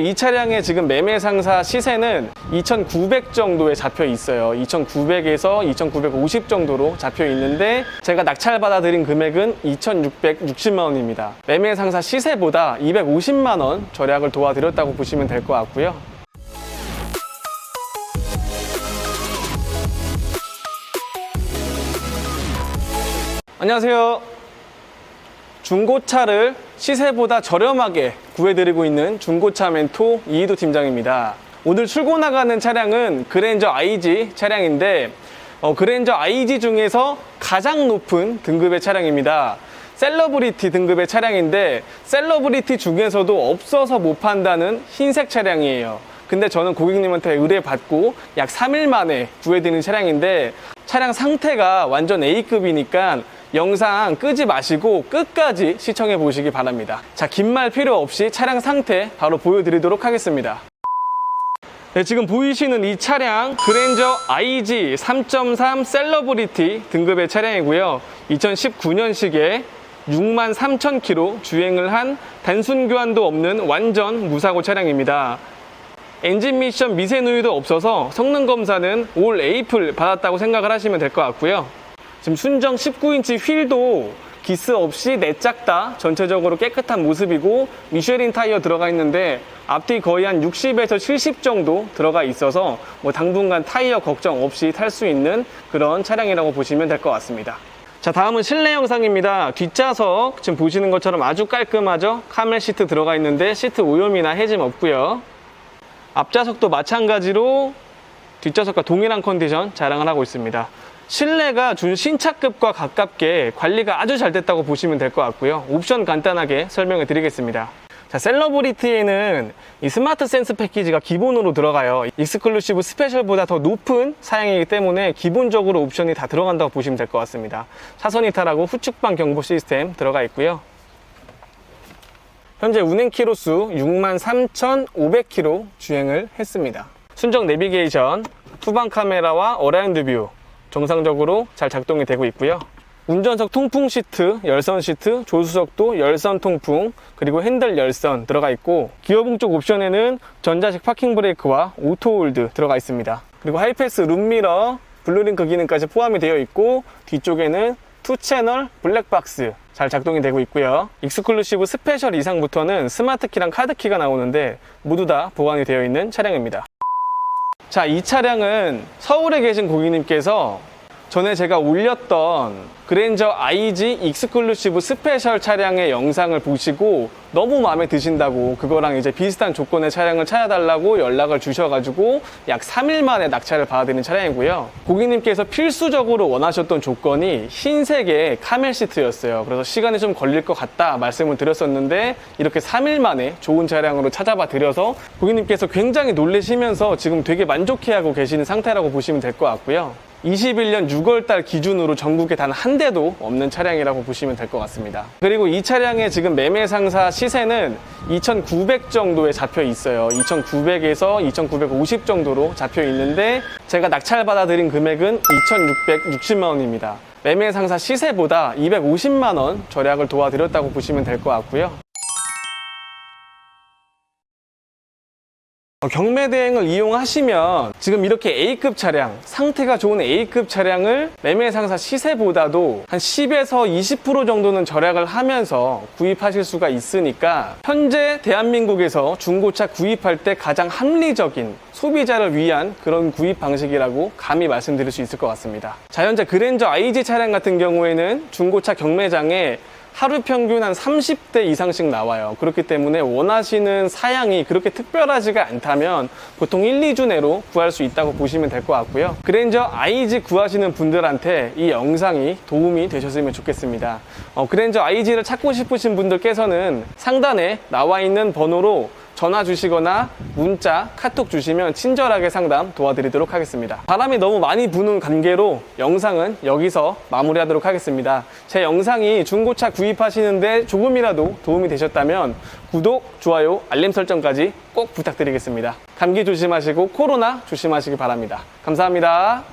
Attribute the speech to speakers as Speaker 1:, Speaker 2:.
Speaker 1: 이 차량의 지금 매매 상사 시세는 2,900 정도에 잡혀 있어요. 2,900에서 2,950 정도로 잡혀 있는데 제가 낙찰 받아들인 금액은 2,660만 원입니다. 매매 상사 시세보다 250만 원 절약을 도와드렸다고 보시면 될 것 같고요. 안녕하세요. 중고차를 시세보다 저렴하게 구해드리고 있는 중고차 멘토 이희도 팀장입니다. 오늘 출고 나가는 차량은 그랜저 IG 차량인데 어, 그랜저 IG 중에서 가장 높은 등급의 차량입니다. 셀러브리티 등급의 차량인데 셀러브리티 중에서도 없어서 못 판다는 흰색 차량이에요. 근데 저는 고객님한테 의뢰받고 약 3일 만에 구해드리는 차량인데 차량 상태가 완전 A급이니까 영상 끄지 마시고 끝까지 시청해 보시기 바랍니다. 자, 긴 말 필요 없이 차량 상태 바로 보여드리도록 하겠습니다. 네, 지금 보이시는 이 차량 그랜저 IG 3.3 셀러브리티 등급의 차량이고요. 2019년식에 6만 3천 킬로 주행을 한 단순 교환도 없는 완전 무사고 차량입니다. 엔진 미션 미세 누유도 없어서 성능 검사는 올 에이플 받았다고 생각을 하시면 될 것 같고요. 지금 순정 19인치 휠도 기스 없이 내짝다 전체적으로 깨끗한 모습이고 미쉐린 타이어 들어가 있는데 앞뒤 거의 한 60에서 70 정도 들어가 있어서 뭐 당분간 타이어 걱정 없이 탈 수 있는 그런 차량이라고 보시면 될 것 같습니다. 자 다음은 실내 영상입니다. 뒷좌석 지금 보시는 것처럼 아주 깔끔하죠? 카멜 시트 들어가 있는데 시트 오염이나 해짐 없고요. 앞좌석도 마찬가지로 뒷좌석과 동일한 컨디션 자랑을 하고 있습니다. 실내가 준 신차급과 가깝게 관리가 아주 잘 됐다고 보시면 될 것 같고요. 옵션 간단하게 설명을 드리겠습니다. 자, 셀러브리티에는 이 스마트 센스 패키지가 기본으로 들어가요. 익스클루시브 스페셜보다 더 높은 사양이기 때문에 기본적으로 옵션이 다 들어간다고 보시면 될 것 같습니다. 차선 이탈하고 후측방 경보 시스템 들어가 있고요. 현재 운행 키로수 63,500km 주행을 했습니다. 순정 내비게이션, 후방 카메라와 어라운드 뷰 정상적으로 잘 작동이 되고 있고요. 운전석 통풍 시트, 열선 시트, 조수석도 열선 통풍, 그리고 핸들 열선 들어가 있고 기어봉 쪽 옵션에는 전자식 파킹 브레이크와 오토 홀드 들어가 있습니다. 그리고 하이패스 룸미러, 블루링크 기능까지 포함이 되어 있고 뒤쪽에는 투 채널 블랙박스 잘 작동이 되고 있고요. 익스클루시브 스페셜 이상부터는 스마트키랑 카드키가 나오는데 모두 다 보관이 되어 있는 차량입니다. 자, 이 차량은 서울에 계신 고객님께서 전에 제가 올렸던 그랜저 IG 익스클루시브 스페셜 차량의 영상을 보시고 너무 마음에 드신다고 그거랑 이제 비슷한 조건의 차량을 찾아달라고 연락을 주셔가지고 약 3일 만에 낙찰을 받아드린 차량이고요. 고객님께서 필수적으로 원하셨던 조건이 흰색의 카멜 시트였어요. 그래서 시간이 좀 걸릴 것 같다 말씀을 드렸었는데 이렇게 3일 만에 좋은 차량으로 찾아봐 드려서 고객님께서 굉장히 놀라시면서 지금 되게 만족해하고 계시는 상태라고 보시면 될 것 같고요. 21년 6월달 기준으로 전국에 단 한 대도 없는 차량이라고 보시면 될 것 같습니다. 그리고 이 차량의 지금 매매 상사 시세는 2,900 정도에 잡혀 있어요. 2,900에서 2,950 정도로 잡혀 있는데 제가 낙찰 받아들인 금액은 2,660만 원입니다. 매매 상사 시세보다 250만 원 절약을 도와드렸다고 보시면 될 것 같고요. 경매 대행을 이용하시면 지금 이렇게 A급 차량, 상태가 좋은 A급 차량을 매매 상사 시세보다도 한 10에서 20% 정도는 절약을 하면서 구입하실 수가 있으니까 현재 대한민국에서 중고차 구입할 때 가장 합리적인 소비자를 위한 그런 구입 방식이라고 감히 말씀드릴 수 있을 것 같습니다. 자, 현재 그랜저 IG 차량 같은 경우에는 중고차 경매장에 하루 평균 한 30대 이상씩 나와요. 그렇기 때문에 원하시는 사양이 그렇게 특별하지가 않다면 보통 1, 2주 내로 구할 수 있다고 보시면 될 것 같고요. 그랜저 IG 구하시는 분들한테 이 영상이 도움이 되셨으면 좋겠습니다. 어, 그랜저 IG를 찾고 싶으신 분들께서는 상단에 나와 있는 번호로 전화 주시거나 문자, 카톡 주시면 친절하게 상담 도와드리도록 하겠습니다. 바람이 너무 많이 부는 관계로 영상은 여기서 마무리하도록 하겠습니다. 제 영상이 중고차 구입하시는데 조금이라도 도움이 되셨다면 구독, 좋아요, 알림 설정까지 꼭 부탁드리겠습니다. 감기 조심하시고 코로나 조심하시기 바랍니다. 감사합니다.